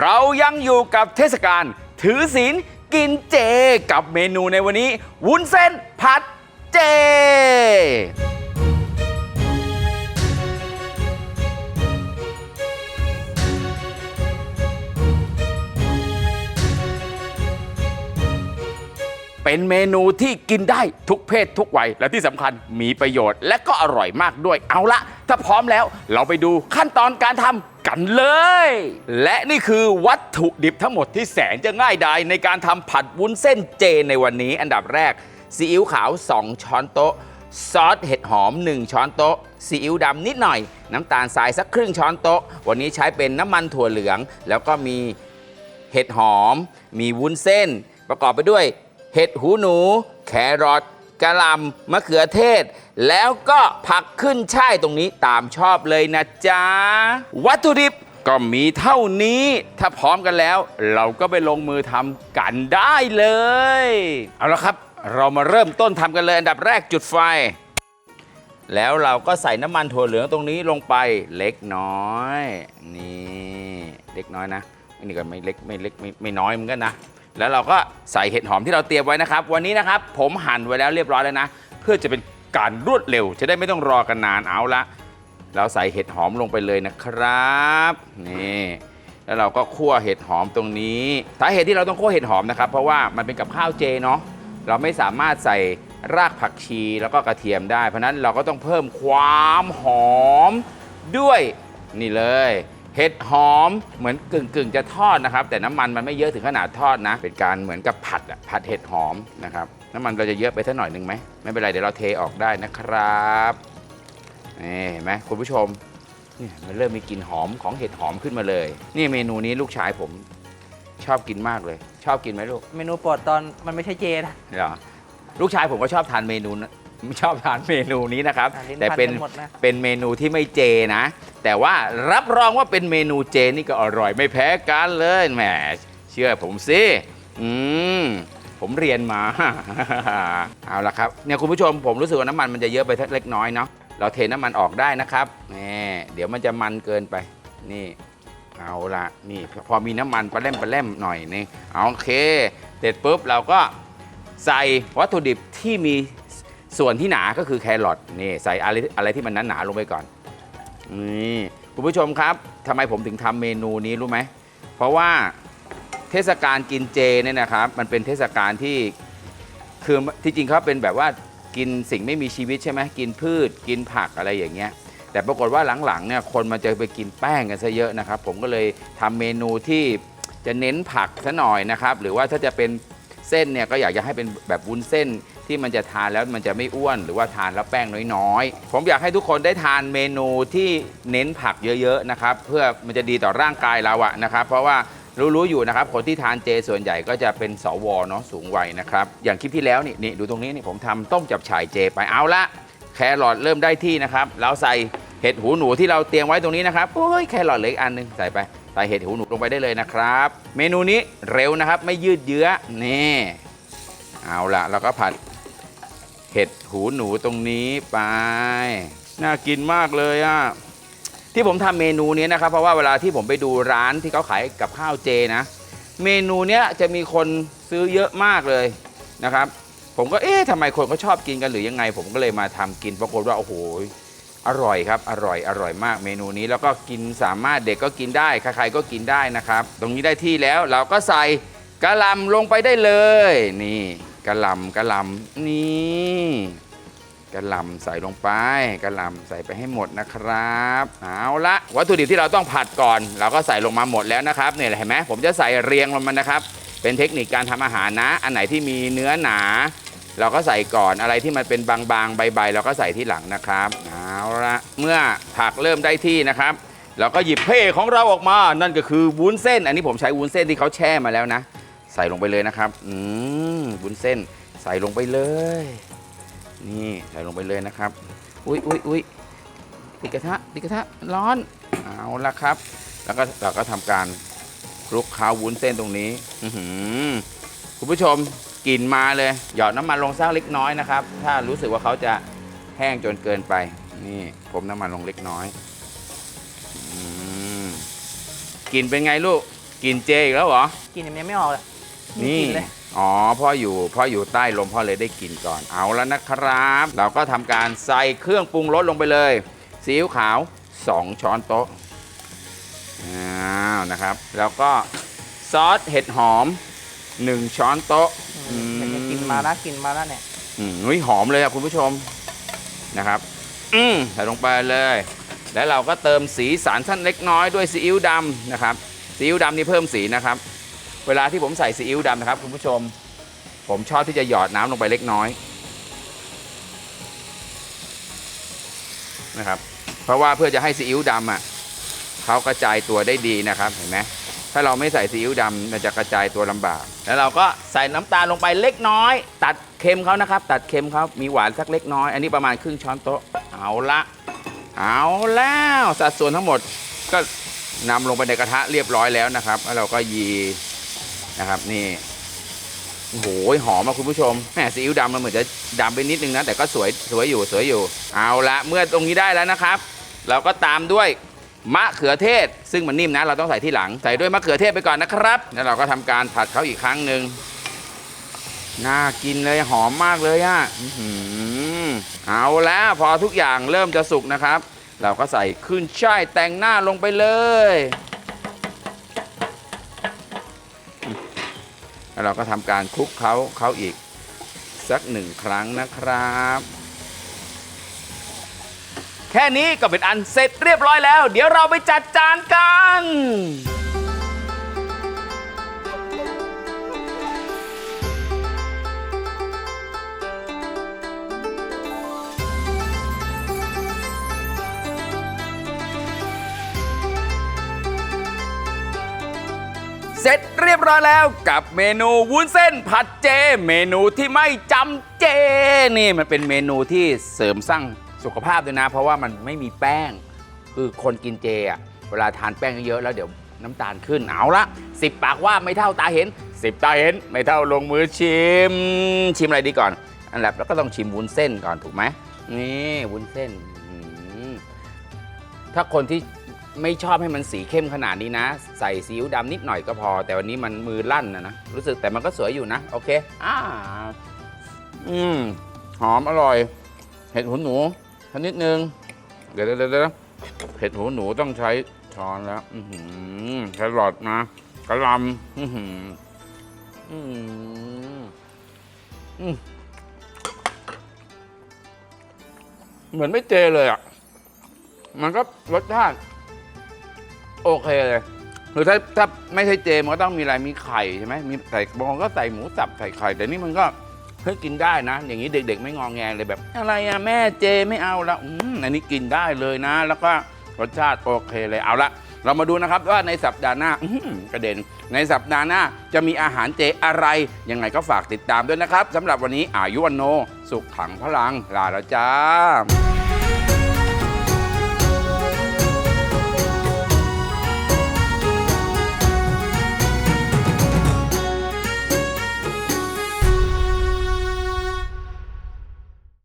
เรายังอยู่กับเทศกาลถือศีลกินเจกับเมนูในวันนี้ วุ้นเส้นผัดเจ เป็นเมนูที่กินได้ทุกเพศทุกวัย และที่สำคัญมีประโยชน์และก็อร่อยมากด้วยเอาละถ้าพร้อมแล้ว เราไปดูขั้นตอนการทำ กันเลย และนี่คือวัตถุดิบทั้งหมดที่แสนจะง่ายดายในการทำผัดวุ้นเส้นเจในวันนี้ อันดับแรกซีอิ๊วขาว 2 ช้อนโต๊ะ ซอสเห็ดหอม 1 ช้อนโต๊ะซีอิ๊วดำนิดหน่อย น้ำตาลทรายสักครึ่งช้อนโต๊ะ วันนี้ใช้เป็นน้ำมันถั่วเหลือง แล้วก็มีเห็ดหอม มีวุ้นเส้น ประกอบไปด้วย เห็ดหูหนู แครอท กะหล่ำมะเขือเทศ แล้วก็ผักขึ้นช่ายตรงนี้ตามชอบเลยนะจ๊ะ วัตถุดิบก็มีเท่านี้ ถ้าพร้อมกันแล้ว เราก็ไปลงมือทำกันได้เลย เอาละครับ เรามาเริ่มต้นทำกันเลยอันดับแรกจุดไฟ แล้วเราก็ใส่น้ำมันถั่วเหลืองตรงนี้ลงไปเล็กน้อย นี่ เล็กน้อยนะอันนี้ก็ไม่เล็กไม่เล็กไม่ไม่น้อยเหมือนกันนะ แล้วเราก็ใส่เห็ดหอมที่เราเตรียมไว้นะครับ วันนี้นะครับผมหั่นไว้แล้วเรียบร้อยแล้วนะ เพื่อจะเป็นการรวดเร็ว จะได้ไม่ต้องรอกันนานเอาละเราใส่เห็ดหอมลงไปเลยนะครับนี่แล้วเราก็คั่วเห็ดหอมตรงนี้สาเหตุที่เราต้องคั่วเห็ดหอมนะครับ เพราะว่ามันเป็นกับข้าวเจเนาะเราไม่สามารถใส่รากผักชีแล้วก็กระเทียมได้ เพราะฉะนั้นเราก็ต้องเพิ่มความหอมด้วยนี่เลย เห็ดหอมเหมือนกึ่งกึ่งๆจะทอดนะครับ แต่น้ำมันมันไม่เยอะถึงขนาดทอดนะ เป็นการเหมือนกับผัดอะผัดเห็ดหอมนะครับน้ำมันเราจะเยอะไปสักหน่อยหนึ่งไหมไม่เป็นไรเดี๋ยวเราเทออกได้นะครับนี่เห็นไหมคุณผู้ชมเนี่ยมันเริ่มมีกลิ่นหอมของเห็ดหอมขึ้นมาเลย นี่เมนูนี้ลูกชายผมชอบกินมากเลย ชอบกินไหมลูก เมนูโปรดตอนมันไม่ใช่เจนะเหรอลูกชายผมก็ชอบทานเมนู นะชอบทานเมนูนี้นะครับ อะลิ้นแต่พันเป็นกันหมดนะ เป็นเมนูที่ไม่เจนะ แต่ว่ารับรองว่าเป็นเมนูเจนี่ก็อร่อยไม่แพ้กันเลยแหมเชื่อผมสิอืมผมเรียนมา เอาละครับเนี่ยคุณผู้ชมผมรู้สึกว่าน้ำมันมันจะเยอะไปสักเล็กน้อยเนาะเราเทน้ำมันออกได้นะครับนี่เดี๋ยวมันจะมันเกินไปนี่ เอาละนี่พอมีน้ำมันปลาแล่มปลาแล่มหน่อยนึงโอเค เสร็จปุ๊บเราก็ใส่วัตถุดิบที่มี ส่วนที่หนาก็คือแครอทนี่ใส่อะไรอะไรที่มันหนาๆลงไปก่อนนี่คุณผู้ชมครับทำไมผมถึงทำเมนูนี้รู้ไหม เพราะว่าเทศกาลกินเจเนี่ยนะครับ มันเป็นเทศกาลที่คือที่จริงเขาเป็นแบบว่ากินสิ่งไม่มีชีวิตใช่ไหมกินพืช กินผักอะไรอย่างเงี้ย แต่ปรากฏว่าหลังๆเนี่ยคนมาจะไปกินแป้งกันซะเยอะนะครับ ผมก็เลยทำเมนูที่จะเน้นผักซะหน่อยนะครับ หรือว่าถ้าจะเป็น เส้นเนี่ยก็อยากจะให้เป็นแบบวุ้นเส้นที่มันจะทานแล้วมันจะไม่อ้วน หรือว่าทานแล้วแป้งน้อยๆ ผมอยากให้ทุกคนได้ทานเมนูที่เน้นผักเยอะๆนะครับเพื่อมันจะดีต่อร่างกายเราอะนะครับ เพราะว่ารู้ๆอยู่นะครับคนที่ทานเจส่วนใหญ่ก็จะเป็นสวเนาะสูงวัยนะครับอย่างคลิปที่แล้วนี่นี่ดูตรงนี้นี่ผมทำต้มจับฉ่ายเจไปเอาละแครอทเริ่มได้ที่นะครับเราใส่เห็ดหูหนูที่เราเตรียมไว้ตรงนี้นะครับโอ้ยแครอทเลืออีกอันหนึงใส่ไป ใส่เห็ดหูหนูลงไปได้เลยนะครับ เมนูนี้เร็วนะครับ ไม่ยืดเยื้อนี่เอาละเราก็ผัดเห็ดหูหนูตรงนี้ไป น่ากินมากเลยอะที่ผมทำเมนูนี้นะครับ เพราะว่าเวลาที่ผมไปดูร้านที่เขาขายกับข้าวเจนะ เมนูเนี้ยจะมีคนซื้อเยอะมากเลยนะครับ ผมก็เอ๊ะทำไมคนเขาชอบกินกันหรือยังไง ผมก็เลยมาทำกินปรากฏว่าโอ้โห อร่อยครับ อร่อย อร่อยมากเมนูนี้ แล้วก็กินสามารถเด็กก็กินได้ ใครๆก็กินได้นะครับ ตรงนี้ได้ที่แล้วเราก็ใส่กะหล่ำลงไปได้เลย นี่กะหล่ำกะหล่ำนี่กะหล่ำใส่ลงไปกะหล่ำใส่ไปให้หมดนะครับเอาละวัตถุดิบที่เราต้องผัดก่อน เราก็ใส่ลงมาหมดแล้วนะครับเนี่ยเห็นไหมผมจะใส่เรียงลงมานะครับ เป็นเทคนิคการทำอาหารนะ อันไหนที่มีเนื้อหนา เราก็ใส่ก่อนอะไรที่มันเป็นบางๆใบๆเราก็ใส่ที่หลังนะครับ ละเมื่อผักเริ่มได้ที่นะครับเราก็หยิบเพ่ของเราออกมานั่นก็คือวุ้นเส้น อันนี้ผมใช้วุ้นเส้นที่เขาแช่มาแล้วนะ ใส่ลงไปเลยนะครับอืมวุ้นเส้นใส่ลงไปเลย นี่ใส่ลงไปเลยนะครับ อุ้ยอุ้ยอุ้ยติดกระทะติดกระทะร้อนเอาละครับ แล้วก็เราก็ทำการคลุกเคล้าวุ้นเส้นตรงนี้ อือคุณผู้ชมกลิ่นมาเลย หยอดน้ำมันลงสักเล็กน้อยนะครับ ถ้ารู้สึกว่าเขาจะแห้งจนเกินไป นี่ผมน้ำมันลงเล็กน้อยอืมกลิ่นเป็นไงลูกกินเจอีกแล้วเหรอ กินยังไม่ออกเลยนี่กินเลยอ๋อพ่ออยู่พ่ออยู่ใต้ลมพ่อเลยได้กินก่อนเอาแล้วนะครับ เราก็ทำการใส่เครื่องปรุงรสลงไปเลยซีอิ๊วขาว 2 ช้อนโต๊ะอ้าวนะครับ แล้วก็ซอสเห็ดหอม 1 ช้อนโต๊ะอืมอยากจะกินมาแล้วกินมาแล้วเนี่ย อืมนุ้ยหอมเลยอะคุณผู้ชมนะครับ อืมใส่ลงไปเลย แล้วเราก็เติมสีสันสั้นเล็กน้อยด้วยซีอิ๊วดำนะครับ ซีอิ๊วดำนี่เพิ่มสีนะครับ เวลาที่ผมใส่ซีอิ๊วดำนะครับคุณผู้ชม ผมชอบที่จะหยอดน้ำลงไปเล็กน้อยนะครับ เพราะว่าเพื่อจะให้ซีอิ๊วดำอะเขากระจายตัวได้ดีนะครับเห็นไหมถ้าเราไม่ใส่ซีอิ๊วดำมันจะกระจายตัวลำบาก แล้วเราก็ใส่น้ำตาลลงไปเล็กน้อย ตัดเค็มเขานะครับ ตัดเค็มเขามีหวานสักเล็กน้อย อันนี้ประมาณครึ่งช้อนโต๊ะ เอาละ เอาแล้วสัดส่วนทั้งหมดก็นำลงไปในกระทะเรียบร้อยแล้วนะครับ แล้วเราก็ยีนะครับนี่โอ้โหหอมมากคุณผู้ชมแหมซีอิ๊วดำมันเหมือนจะดำไปนิดนึงนะ แต่ก็สวยสวยอยู่สวยอยู่ เอาละเมื่อตรงนี้ได้แล้วนะครับ เราก็ตามด้วยมะเขือเทศ ซึ่งมันนิ่มนะ เราต้องใส่ที่หลัง ใส่ด้วยมะเขือเทศไปก่อนนะครับ แล้วเราก็ทำการผัดเขาอีกครั้งหนึ่งน่ากินเลยหอมมากเลยอะ่ะอื เอาแล้วพอทุกอย่างเริ่มจะสุกนะครับ เราก็ใส่ขึ้นช่ายแต่งหน้าลงไปเลยแล้วเราก็ทำการคลุกเขาเขาอีกสักหนึ่งครั้งนะครับ แค่นี้ก็เป็นอันเสร็จเรียบร้อยแล้ว เดี๋ยวเราไปจัดจานกัน เสร็จเรียบร้อยแล้วกับเมนูวุ้นเส้นผัดเจ เมนูที่ไม่จำเจ นี่มันเป็นเมนูที่เสริมสร้างสุขภาพด้วยนะ เพราะว่ามันไม่มีแป้ง คือคนกินเจอะเวลาทานแป้งเยอะๆแล้วเดี๋ยวน้ำตาลขึ้นเอาละสิบปากว่าไม่เท่าตาเห็นสิบตาเห็น ไม่เท่าลงมือชิม ชิมอะไรดีก่อนอันแรกแล้วก็ต้องชิมวุ้นเส้นก่อนถูกไหมนี่วุ้นเส้นถ้าคนที่ ไม่ชอบให้มันสีเข้มขนาดนี้นะ ใส่ซีอิ๊วดำนิดหน่อยก็พอ แต่วันนี้มันมือลั่นนะนะรู้สึกแต่มันก็สวยอยู่นะ โอเคอ่าอืมหอมอร่อย เห็ดหูหนูชนิดนึง เดี๋ยวเดี๋ยวเดี๋ยวเห็ดหูหนูต้องใช้ช้อนแล้ว อือหือแครอทนะกระลำอือหืออืมอืมเหมือนไม่เจเลยอะ มันก็รสชาติ โอเคเลยหรือถ้าถ้าไม่ใช่เจมันก็ต้องมีอะไรมีไข่ใช่ไหมมีใส่บางคนก็ใส่หมูสับใส่ไข่ แต่นี่มันก็เฮ้ยกินได้นะ อย่างนี้เด็ก ๆ ไม่งองแงเลยแบบ อะไรอะแม่เจไม่เอาละอืมอันนี้กินได้เลยนะ แล้วก็รสชาติโอเคเลยเอาละเรามาดูนะครับว่าในสัปดาห์หน้าอื้อหือกระเด็น ในสัปดาห์หน้าจะมีอาหารเจอะไร ยังไงก็ฝากติดตามด้วยนะครับสำหรับวันนี้อายุวันโน สุขขังพลังลาแล้วจ้า